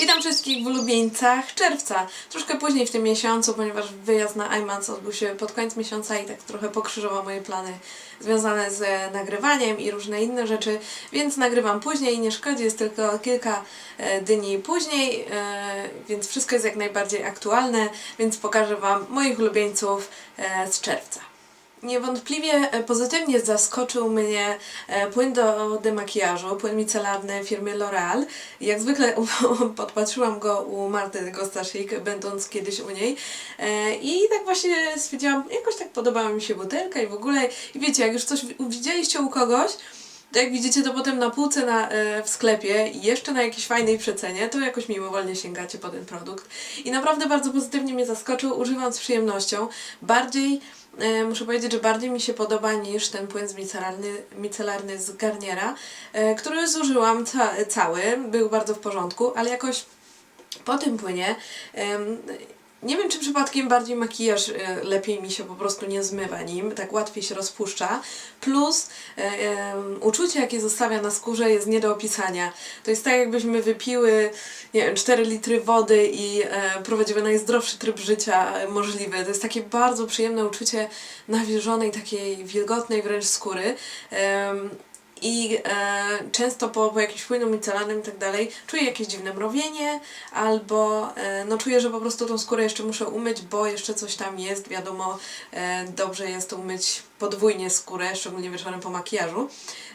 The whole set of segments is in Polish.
Witam wszystkich w ulubieńcach czerwca. Troszkę później w tym miesiącu, ponieważ wyjazd na IMAX odbył się pod koniec miesiąca i tak trochę pokrzyżował moje plany związane z e, nagrywaniem i różne inne rzeczy, więc nagrywam później, nie szkodzi, jest tylko kilka e, dni później, e, więc wszystko jest jak najbardziej aktualne, więc pokażę Wam moich ulubieńców z czerwca. Niewątpliwie e, pozytywnie zaskoczył mnie e, płyn do demakijażu, płyn micelarny firmy L'Oreal. Jak zwykle podpatrzyłam go u Marty Gostasik, będąc kiedyś u niej. E, I tak właśnie stwierdziłam, jakoś tak podobała mi się butelka i w ogóle, i wiecie, jak już coś wi- widzieliście u kogoś, to jak widzicie to potem na półce na, w sklepie i jeszcze na jakiejś fajnej przecenie, to jakoś mimowolnie sięgacie po ten produkt. I naprawdę bardzo pozytywnie mnie zaskoczył, używam z przyjemnością. Bardziej, muszę powiedzieć, że bardziej mi się podoba niż ten płyn z micelarny, micelarny z Garniera, e, który zużyłam ca cały, był bardzo w porządku, ale jakoś po tym płynie nie wiem, czy przypadkiem bardziej makijaż e, lepiej mi się po prostu nie zmywa nim, tak łatwiej się rozpuszcza. Plus e, em, uczucie, jakie zostawia na skórze, jest nie do opisania. To jest tak, jakbyśmy wypiły, nie wiem, 4 litry wody i e, prowadziły najzdrowszy tryb życia e, możliwy. To jest takie bardzo przyjemne uczucie nawilżonej, takiej wilgotnej wręcz skóry. Em, i e, często po, po jakimś płynu micelarnym i tak dalej czuję jakieś dziwne mrowienie, albo e, no czuję, że po prostu tą skórę jeszcze muszę umyć, bo jeszcze coś tam jest. Wiadomo, e, dobrze jest umyć podwójnie skórę, szczególnie wieczorem po makijażu.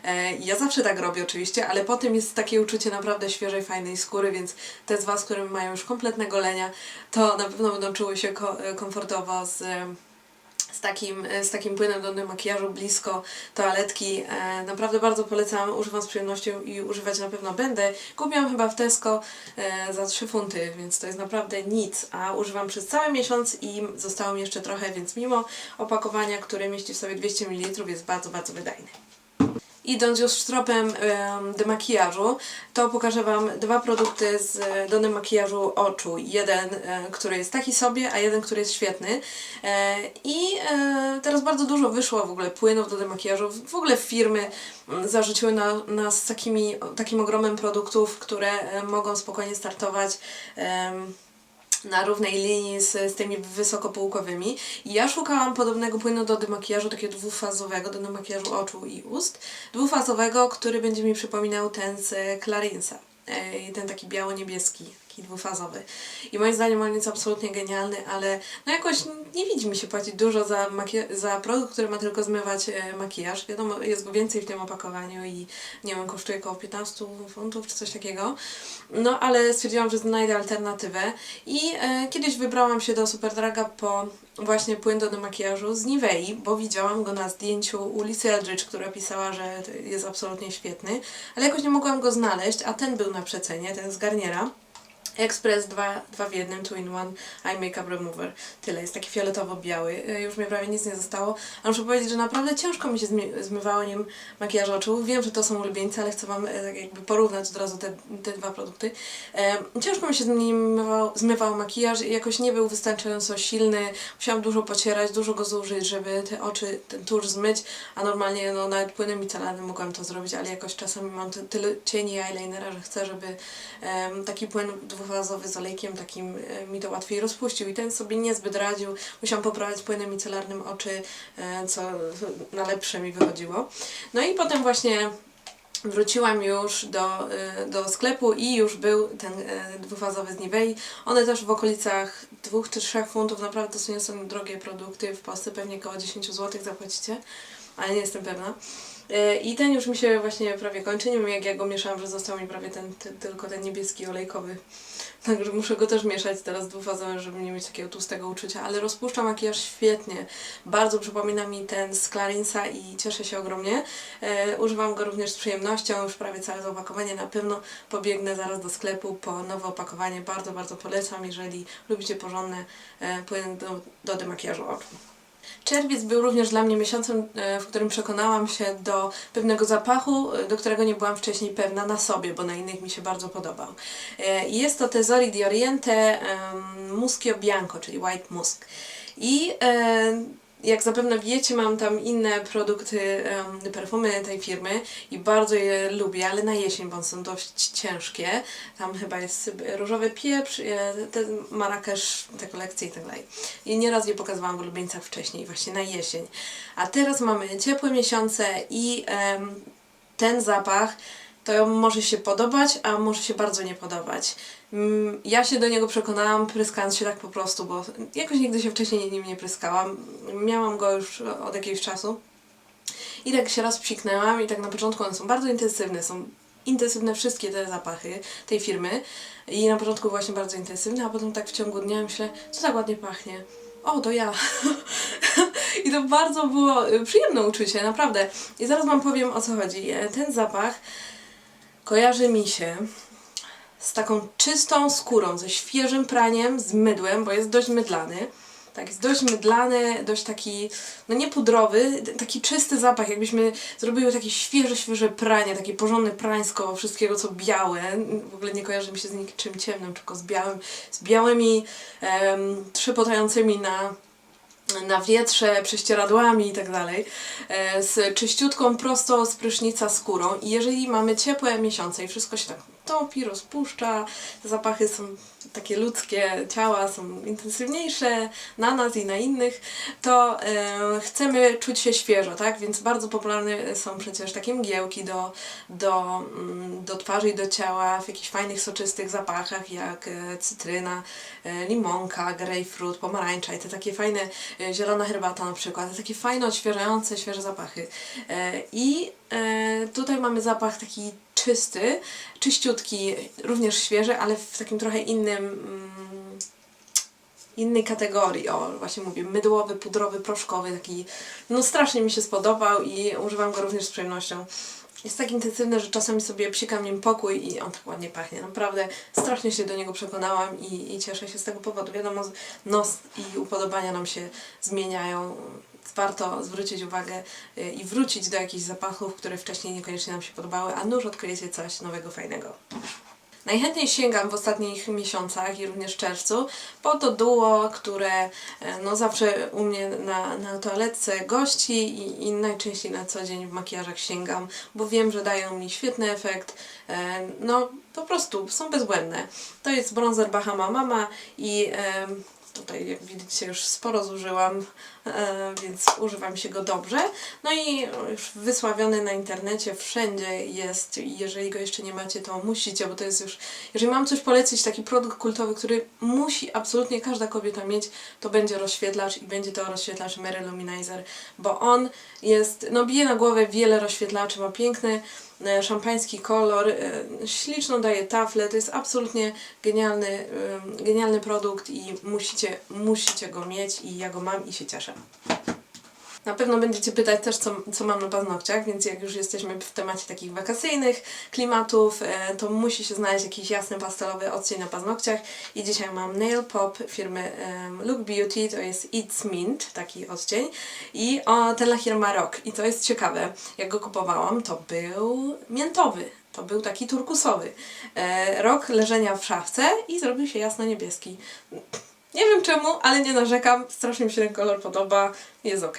E, ja zawsze tak robię oczywiście, ale potem jest takie uczucie naprawdę świeżej, fajnej skóry, więc te z Was, które mają już kompletne golenia, to na pewno będą czuły się ko- e, komfortowo z... E, z takim, z takim płynem do makijażu blisko toaletki. E, naprawdę bardzo polecam, używam z przyjemnością i używać na pewno będę. Kupiłam chyba w Tesco e, za 3 funty, więc to jest naprawdę nic, a używam przez cały miesiąc i zostało mi jeszcze trochę, więc mimo opakowania, które mieści w sobie 200 ml jest bardzo, bardzo wydajny. Idąc już tropem em, demakijażu, to pokażę Wam dwa produkty z e, do demakijażu oczu. Jeden, e, który jest taki sobie, a jeden, który jest świetny. E, I teraz bardzo dużo wyszło w ogóle płynów do demakijażu. W ogóle firmy mm, zarzuciły na, nas takimi, takim ogromem produktów, które mogą spokojnie startować. em, na równej linii z, z tymi wysokopółkowymi. I ja szukałam podobnego płynu do demakijażu, takiego dwufazowego, do demakijażu oczu i ust. Dwufazowego, który będzie mi przypominał ten z Clarinsa. E, ten taki biało-niebieski, taki dwufazowy. I moim zdaniem on jest absolutnie genialny, ale no jakoś nie widzi mi się płacić dużo za, za produkt, który ma tylko zmywać e, makijaż. Wiadomo, jest go więcej w tym opakowaniu i nie wiem, kosztuje około 15 funtów czy coś takiego. No ale stwierdziłam, że znajdę alternatywę i e, kiedyś wybrałam się do Superdraga po właśnie płyn do makijażu z Nivei, bo widziałam go na zdjęciu u Lisy Eldridge, która pisała, że jest absolutnie świetny, ale jakoś nie mogłam go znaleźć, a ten był na przecenie, ten z Garniera. Express 2, 2 w jednym, 2 in 1 Eye Makeup Remover. Tyle, jest taki fioletowo-biały. E, Już mi prawie nic nie zostało. A muszę powiedzieć, że naprawdę ciężko mi się zmy- zmywało nim makijaż oczu. Wiem, że to są ulubieńcy, ale chcę Wam e, tak jakby porównać od razu te, te dwa produkty. E, ciężko mi się z nim zmywał, zmywał makijaż i jakoś nie był wystarczająco silny. Musiałam dużo pocierać, dużo go zużyć, żeby te oczy, ten tusz zmyć, a normalnie no, nawet płynem micelarnym mogłam to zrobić, ale jakoś czasami mam ty, tyle cieni eyelinera, że chcę, żeby em, taki płyn dwufazowy z olejkiem takim e, mi to łatwiej rozpuścił i ten sobie niezbyt radził. Musiałam poprawiać płynem micelarnym oczy, e, co na lepsze mi wychodziło. No i potem właśnie wróciłam już do, y, do sklepu i już był ten dwufazowy z Nivei. One też w okolicach 2 czy 3 funtów, naprawdę to nie są drogie produkty. W Polsce pewnie około 10 zł zapłacicie, ale nie jestem pewna. Y, I ten już mi się właśnie prawie kończy. Nie wiem jak ja go mieszałam, że został mi prawie ten, ty, tylko ten niebieski olejkowy. Także muszę go też mieszać teraz dwufazowy, żeby nie mieć takiego tłustego uczucia, ale rozpuszcza makijaż świetnie. Bardzo przypomina mi ten z Clarinsa i cieszę się ogromnie. E, używam go również z przyjemnością, już prawie całe to opakowanie. Na pewno pobiegnę zaraz do sklepu po nowe opakowanie. Bardzo, bardzo polecam, jeżeli lubicie porządne e, płyny do, do demakijażu oczu. Czerwiec był również dla mnie miesiącem, e, w którym przekonałam się do pewnego zapachu, e, do którego nie byłam wcześniej pewna na sobie, bo na innych mi się bardzo podobał. E, Jest to Tesori di Oriente Muschio Bianco, czyli White Musk. I jak zapewne wiecie, mam tam inne produkty, em, perfumy tej firmy i bardzo je lubię, ale na jesień, bo są dość ciężkie. Tam chyba jest różowy pieprz, e, ten marakesz, te kolekcje i tak dalej. I nieraz je pokazywałam w ulubieńcach wcześniej, właśnie na jesień. A teraz mamy ciepłe miesiące i em, ten zapach to może się podobać, a może się bardzo nie podobać. Mm, Ja się do niego przekonałam, pryskając się tak po prostu, bo jakoś nigdy się wcześniej nim nie pryskałam. Miałam go już od jakiegoś czasu. I tak się raz psiknęłam i tak na początku one są bardzo intensywne, są intensywne wszystkie te zapachy tej firmy i na początku właśnie bardzo intensywne, a potem tak w ciągu dnia myślę, co tak ładnie pachnie. O, to ja. I to bardzo było y, przyjemne uczucie, naprawdę. I zaraz Wam powiem o co chodzi. E, Ten zapach kojarzy mi się z taką czystą skórą, ze świeżym praniem, z mydłem, bo jest dość mydlany. Tak, jest dość mydlany, dość taki, no nie pudrowy, taki czysty zapach, jakbyśmy zrobiły takie świeże, świeże pranie, takie porządne prańsko wszystkiego, co białe. W ogóle nie kojarzy mi się z niczym ciemnym, tylko z białym, z białymi, em, trzepotającymi na na wietrze, prześcieradłami i tak dalej, e, z czyściutką, prosto z prysznica skórą. I jeżeli mamy ciepłe miesiące i wszystko się tak topi, rozpuszcza, zapachy są takie ludzkie, ciała są intensywniejsze na nas i na innych, to e, chcemy czuć się świeżo, tak? Więc bardzo popularne są przecież takie mgiełki do, do, mm, do twarzy i do ciała w jakichś fajnych, soczystych zapachach, jak e, cytryna, e, limonka, grejpfrut, pomarańcza i te takie fajne, e, zielona herbata na przykład, te takie fajne, odświeżające, świeże zapachy. I tutaj mamy zapach taki czysty, czyściutki, również świeży, ale w takim trochę innym mm, innej kategorii, o właśnie mówię, mydłowy, pudrowy, proszkowy, taki, no strasznie mi się spodobał i używam go również z przyjemnością. Jest tak intensywny, że czasami sobie psikam nim pokój i on tak ładnie pachnie. Naprawdę strasznie się do niego przekonałam i, i cieszę się z tego powodu. Wiadomo, nos i upodobania nam się zmieniają. Warto zwrócić uwagę y, i wrócić do jakichś zapachów, które wcześniej niekoniecznie nam się podobały, a nuż odkryjecie coś nowego, fajnego. Najchętniej sięgam w ostatnich miesiącach i również w czerwcu po to duo, które e, no zawsze u mnie na, na toaletce gości i, i najczęściej na co dzień w makijażach sięgam, bo wiem, że dają mi świetny efekt. E, No po prostu są bezbłędne. To jest bronzer Bahama Mama i tutaj jak widzicie już sporo zużyłam, e, więc używam się go dobrze. No i już wysławiony na internecie wszędzie jest jeżeli go jeszcze nie macie, to musicie, bo to jest już, jeżeli mam coś polecić, taki produkt kultowy, który musi absolutnie każda kobieta mieć, to będzie rozświetlacz i będzie to rozświetlacz Mary Luminizer, bo on jest, no bije na głowę wiele rozświetlaczy, ma piękny szampański kolor, e, śliczną daje taflę, to jest absolutnie genialny, e, genialny produkt i musicie, musicie go mieć i ja go mam i się cieszę. Na pewno będziecie pytać też, co, co mam na paznokciach, więc jak już jesteśmy w temacie takich wakacyjnych klimatów, e, to musi się znaleźć jakiś jasny pastelowy odcień na paznokciach. I dzisiaj mam Nail Pop firmy Look Beauty, to jest It's Mint, taki odcień. I o, ten lakier ma rok. I to jest ciekawe, jak go kupowałam, to był miętowy. To był taki turkusowy. E, rok leżenia w szafce i zrobił się jasno-niebieski. Nie wiem czemu, ale nie narzekam. Strasznie mi się ten kolor podoba. Jest ok.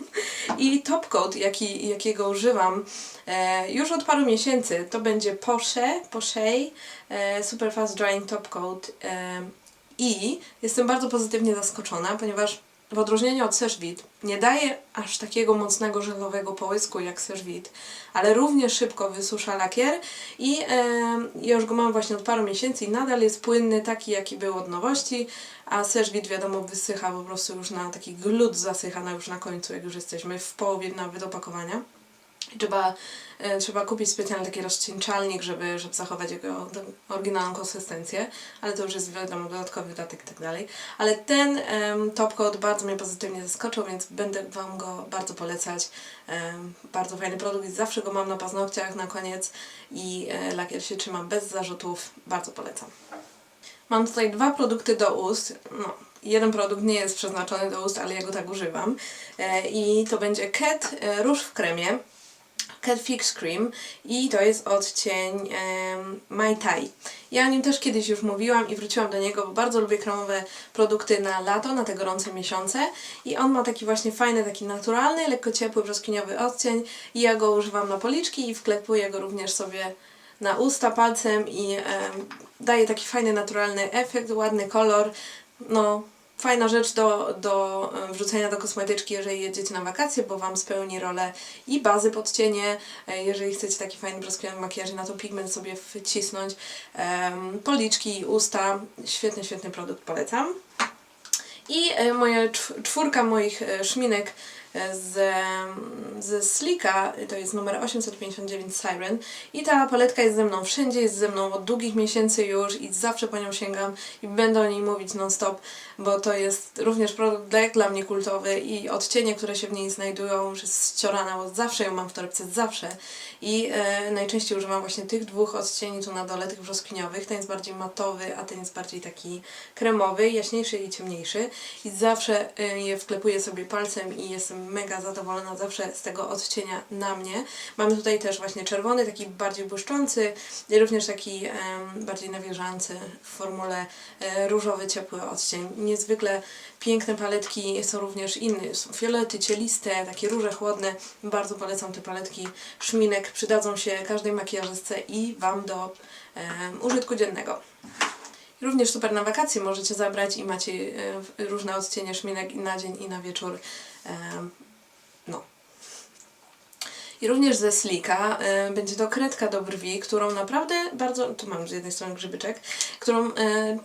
I top coat, jaki, jakiego używam e, już od paru miesięcy, to będzie Porsche, Porsche e, Super Fast Drying Top Coat. E, I jestem bardzo pozytywnie zaskoczona, ponieważ w odróżnieniu od Seshvit nie daje aż takiego mocnego żelowego połysku jak Seshvit, ale równie szybko wysusza lakier i e, już go mam właśnie od paru miesięcy i nadal jest płynny, taki jaki był od nowości, a Seshvit wiadomo wysycha po prostu już na taki glut zasycha na już na końcu, jak już jesteśmy w połowie nawet opakowania. Trzeba, e, trzeba kupić specjalny taki rozcieńczalnik, żeby, żeby zachować jego oryginalną konsystencję, ale to już jest wiadomo dodatkowy dodatek i tak dalej. Ale ten em, top coat bardzo mnie pozytywnie zaskoczył, więc będę Wam go bardzo polecać. Em, bardzo fajny produkt, zawsze go mam na paznokciach na koniec i e, lakier się trzyma bez zarzutów. Bardzo polecam. Mam tutaj dwa produkty do ust. No, jeden produkt nie jest przeznaczony do ust, ale ja go tak używam. E, I to będzie Cat Róż w kremie. Cat Fix Cream i to jest odcień Mai Tai. Ja o nim też kiedyś już mówiłam i wróciłam do niego, bo bardzo lubię kremowe produkty na lato, na te gorące miesiące i on ma taki właśnie fajny, taki naturalny, lekko ciepły, brzoskwiniowy odcień i ja go używam na policzki i wklepuję go również sobie na usta palcem i em, daje taki fajny, naturalny efekt, ładny kolor. No, fajna rzecz do, do e, wrzucenia do kosmetyczki, jeżeli jedziecie na wakacje, bo Wam spełni rolę i bazy pod cienie, e, jeżeli chcecie taki fajny brzoskwiniowy makijaż na to pigment sobie wcisnąć. Policzki usta. Świetny, świetny produkt, polecam. I e, moja czw- czwórka moich szminek z, ze Slika, to jest numer 859 Siren i ta paletka jest ze mną wszędzie, jest ze mną od długich miesięcy już i zawsze po nią sięgam i będę o niej mówić non stop, bo to jest również produkt dla, mnie kultowy i odcienie, które się w niej znajdują już jest ściorana, bo zawsze ją mam w torebce, zawsze i e, najczęściej używam właśnie tych dwóch odcieni tu na dole, tych brzoskwiniowych, ten jest bardziej matowy, a ten jest bardziej taki kremowy, jaśniejszy i ciemniejszy i zawsze e, je wklepuję sobie palcem i jestem mega zadowolona zawsze z tego odcienia na mnie. Mamy tutaj też właśnie czerwony, taki bardziej błyszczący i również taki em, bardziej nawierzający w formule e, różowy, ciepły odcień. Niezwykle piękne paletki są również inne. Są fiolety, cieliste, takie róże chłodne. Bardzo polecam te paletki szminek. Przydadzą się każdej makijażystce i Wam do em, użytku dziennego. Również super na wakacje możecie zabrać i macie e, różne odcienie szminek i na dzień i na wieczór. Em, No. I również ze Slika e, będzie to kredka do brwi, którą naprawdę bardzo, tu mam z jednej strony grzybyczek, którą e,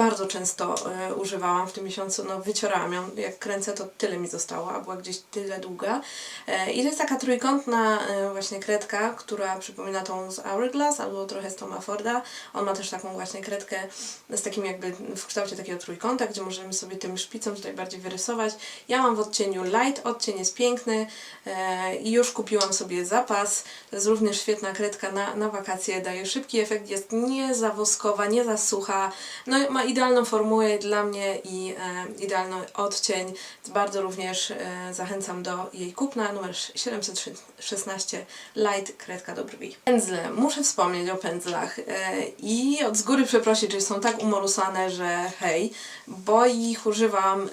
bardzo często e, używałam w tym miesiącu, no wyciorałam ją, jak kręcę to tyle mi zostało, a była gdzieś tyle długa. E, I to jest taka trójkątna e, właśnie kredka, która przypomina tą z Hourglass albo trochę z Toma Forda. On ma też taką właśnie kredkę z takim jakby w kształcie takiego trójkąta, gdzie możemy sobie tym szpicą tutaj bardziej wyrysować. Ja mam w odcieniu light, odcień jest piękny i już kupiłam sobie zapas. To jest również świetna kredka na, na wakacje, daje szybki efekt, jest nie za woskowa, nie za sucha. No ma idealną formułę dla mnie i e, idealny odcień. Bardzo również e, zachęcam do jej kupna. Numer 716 Light Kredka do brwi. Pędzle. Muszę wspomnieć o pędzlach e, i od z góry przeprosić, że są tak umorusane, że hej, bo ich używam e,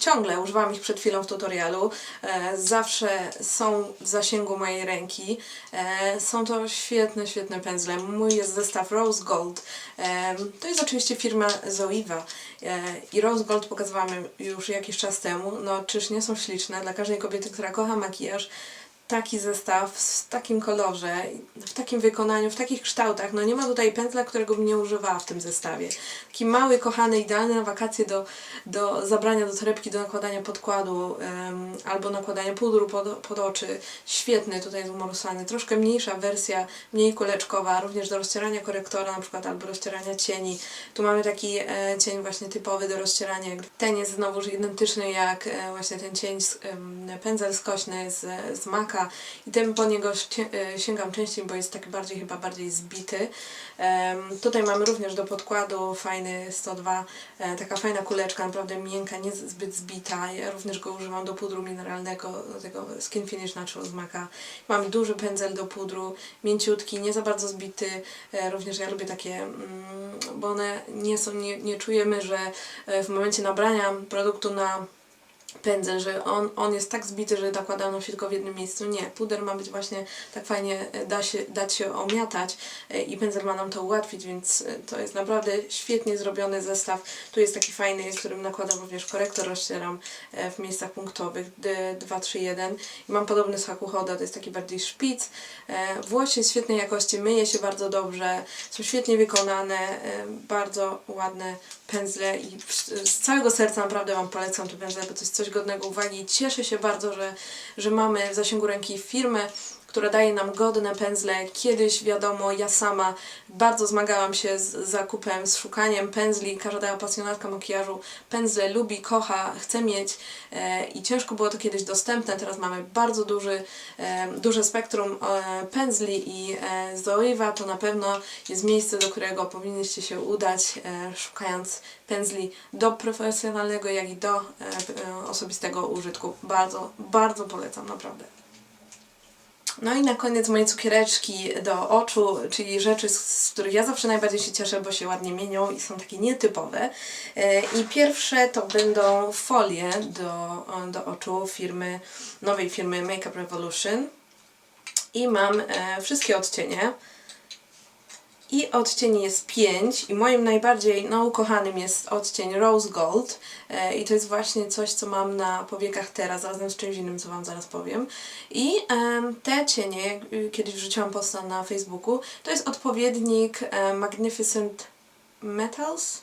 ciągle. Używam ich przed chwilą w tutorialu. E, zawsze są w zasięgu mojej ręki. E, są to świetne, świetne pędzle. Mój jest zestaw Rose Gold. E, to jest oczywiście firma Zoiva e, i Rose Gold pokazywałam już jakiś czas temu. No czyż nie są śliczne? Dla każdej kobiety, która kocha makijaż, taki zestaw w takim kolorze, w takim wykonaniu, w takich kształtach. No nie ma tutaj pędzla, którego bym nie używała w tym zestawie. Taki mały, kochany, idealny na wakacje do, do zabrania do torebki, do nakładania podkładu em, albo nakładania pudru pod, pod oczy. Świetny, tutaj jest umorusany. Troszkę mniejsza wersja, mniej kuleczkowa, również do rozcierania korektora na przykład albo rozcierania cieni. Tu mamy taki e, cień właśnie typowy do rozcierania. Ten jest znowuż identyczny jak e, właśnie ten cień, z, em, pędzel skośny z, z maka i tym po niego e, sięgam częściej, bo jest taki bardziej chyba bardziej zbity. Tutaj mamy również do podkładu fajny 102, e, taka fajna kuleczka, naprawdę miękka, nie z- zbyt zbita. Ja również go używam do pudru mineralnego, do tego Skin Finish Natural z Maka. Mam duży pędzel do pudru, mięciutki, nie za bardzo zbity. E, również ja lubię takie, mm, bo one nie są, nie, nie czujemy, że w momencie nabrania produktu na pędzel, że on, on jest tak zbity, że nakładano się tylko w jednym miejscu. Nie, puder ma być właśnie tak fajnie, e, da się, dać się omiatać e, i pędzel ma nam to ułatwić, więc e, to jest naprawdę świetnie zrobiony zestaw. Tu jest taki fajny, którym nakładam również korektor, rozcieram w miejscach punktowych D231 i mam podobny z Hakuhoda, to jest taki bardziej szpic. E, Włos jest świetnej jakości, myje się bardzo dobrze, są świetnie wykonane, bardzo ładne pędzle i z całego serca naprawdę Wam polecam te pędzle, bo to jest coś godnego uwagi. Cieszę się bardzo, że, że mamy w zasięgu ręki firmę, która daje nam godne pędzle. Kiedyś, wiadomo, ja sama bardzo zmagałam się z zakupem, z szukaniem pędzli. Każda pasjonatka makijażu pędzle lubi, kocha, chce mieć e, i ciężko było to kiedyś dostępne. Teraz mamy bardzo duży, e, duże spektrum e, pędzli i Zoiva to na pewno jest miejsce, do którego powinniście się udać, szukając pędzli do profesjonalnego, jak i do osobistego użytku. Bardzo, bardzo polecam, naprawdę. No i na koniec moje cukiereczki do oczu, czyli rzeczy, z, których ja zawsze najbardziej się cieszę, bo się ładnie mienią i są takie nietypowe. E, I pierwsze to będą folie do, do oczu firmy, nowej firmy Makeup Revolution. I mam e, wszystkie odcienie. I odcieni jest 5 i moim najbardziej no, ukochanym jest odcień Rose Gold. E, i to jest właśnie coś, co mam na powiekach teraz razem z czymś innym, co Wam zaraz powiem. I te cienie, y, kiedyś wrzuciłam posta na Facebooku, to jest odpowiednik e, Magnificent Metals,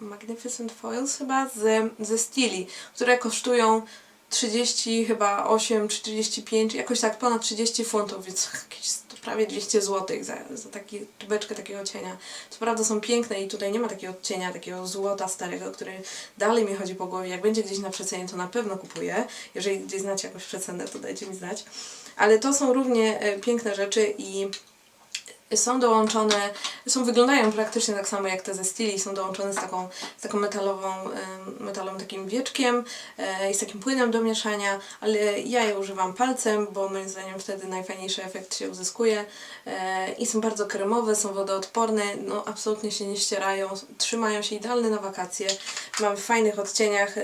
Magnificent Foils chyba? Z, ze Stili, które kosztują 30 chyba 8 czy 35, jakoś tak ponad 30 funtów, więc jakieś prawie 200 zł za, za taki, tubeczkę takiego cienia. Co prawda są piękne i tutaj nie ma takiego odcienia, takiego złota starego, który dalej mi chodzi po głowie. Jak będzie gdzieś na przecenie, to na pewno kupuję. Jeżeli gdzieś znacie jakąś przecenę, to dajcie mi znać. Ale to są równie e, piękne rzeczy i są dołączone, są wyglądają praktycznie tak samo jak te ze Stili, są dołączone z taką, z taką metalową, metalowym takim wieczkiem e, i z takim płynem do mieszania, ale ja je używam palcem, bo moim zdaniem wtedy najfajniejszy efekt się uzyskuje e, i są bardzo kremowe, są wodoodporne, no absolutnie się nie ścierają, trzymają się idealne na wakacje. Mam w fajnych odcieniach,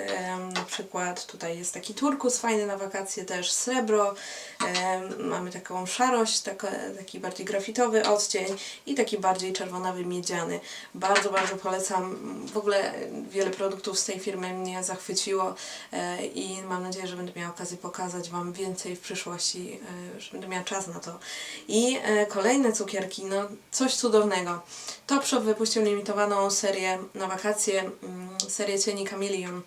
na przykład tutaj jest taki turkus fajny na wakacje też, srebro, mamy taką szarość, taki bardziej grafitowy odcień i taki bardziej czerwonawy miedziany. Bardzo, bardzo polecam. W ogóle wiele produktów z tej firmy mnie zachwyciło e, i mam nadzieję, że będę miała okazję pokazać Wam więcej w przyszłości, e, że będę miała czas na to. I e, kolejne cukierki, no coś cudownego. Top Shop wypuścił limitowaną serię na wakacje, mm, serię cieni Chameleon.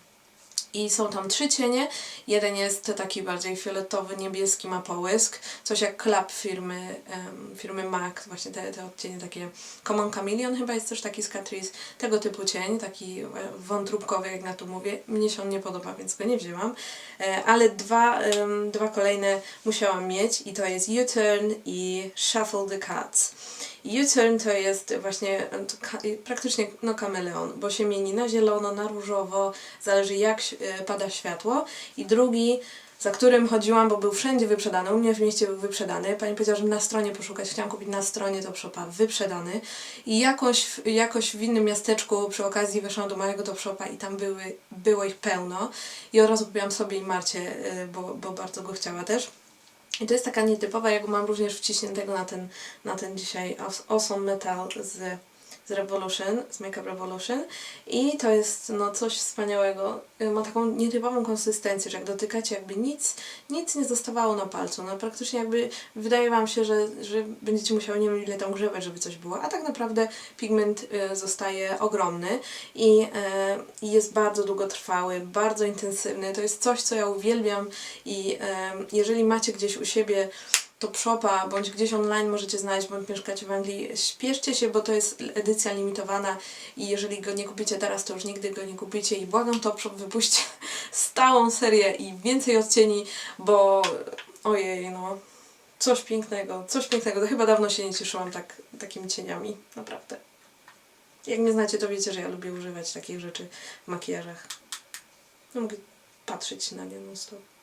I są tam trzy cienie. Jeden jest taki bardziej fioletowy, niebieski, ma połysk. Coś jak klap firmy, em, firmy MAC. Właśnie te, te odcienie takie Common Chameleon chyba jest też taki z Catrice. Tego typu cień, taki e, wątróbkowy, jak na to mówię. Mnie się on nie podoba, więc go nie wzięłam. E, ale dwa, em, dwa kolejne musiałam mieć i to jest U-Turn i Shuffle the Cards. U-turn to jest właśnie to praktycznie no kameleon, bo się mieni na zielono, na różowo, zależy jak e, pada światło. I drugi, za którym chodziłam, bo był wszędzie wyprzedany, u mnie w mieście był wyprzedany. Pani powiedziała, żebym na stronie poszukać, chciałam kupić na stronie Top Shopa, wyprzedany. I jakoś, jakoś w innym miasteczku przy okazji weszłam do mojego Top Shopa i tam były, było ich pełno. I od razu kupiłam sobie i Marcie, e, bo, bo bardzo go chciała też. I to jest taka nietypowa, ja go mam również wciśniętego na ten, na ten dzisiaj Aw- Awesome Metal z, z Revolution, z Makeup Revolution. I to jest no coś wspaniałego. Y, Ma taką nietypową konsystencję, że jak dotykacie jakby nic, nic nie zostawało na palcu. No praktycznie jakby wydaje Wam się, że, że będziecie musiały nie wiem ile tam grzebać, żeby coś było, a tak naprawdę pigment y, zostaje ogromny i, y, i jest bardzo długotrwały, bardzo intensywny. To jest coś, co ja uwielbiam i jeżeli macie gdzieś u siebie Top Shopa, bądź gdzieś online możecie znaleźć, bądź mieszkacie w Anglii, śpieszcie się, bo to jest edycja limitowana i jeżeli go nie kupicie teraz, to już nigdy go nie kupicie i błagam Top Shop, wypuśćcie stałą serię i więcej odcieni, bo ojej, no coś pięknego, coś pięknego. To chyba dawno się nie cieszyłam tak, takimi cieniami, naprawdę. Jak mnie znacie, to wiecie, że ja lubię używać takich rzeczy w makijażach. No mogę patrzeć na nie non stop.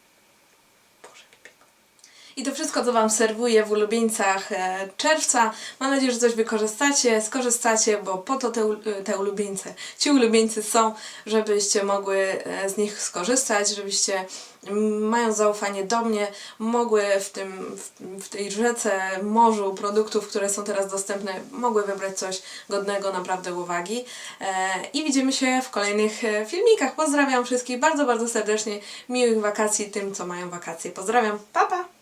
I to wszystko, co Wam serwuję w ulubieńcach e, czerwca. Mam nadzieję, że coś wykorzystacie, skorzystacie, bo po to te, u- te ulubieńce, ci ulubieńcy są, żebyście mogły e, z nich skorzystać, żebyście mając zaufanie do mnie, mogły w, tym, w, tej rzece, morzu produktów, które są teraz dostępne, mogły wybrać coś godnego naprawdę uwagi. E, I widzimy się w kolejnych e, filmikach. Pozdrawiam wszystkich bardzo, bardzo serdecznie. Miłych wakacji tym, co mają wakacje. Pozdrawiam. Pa, pa!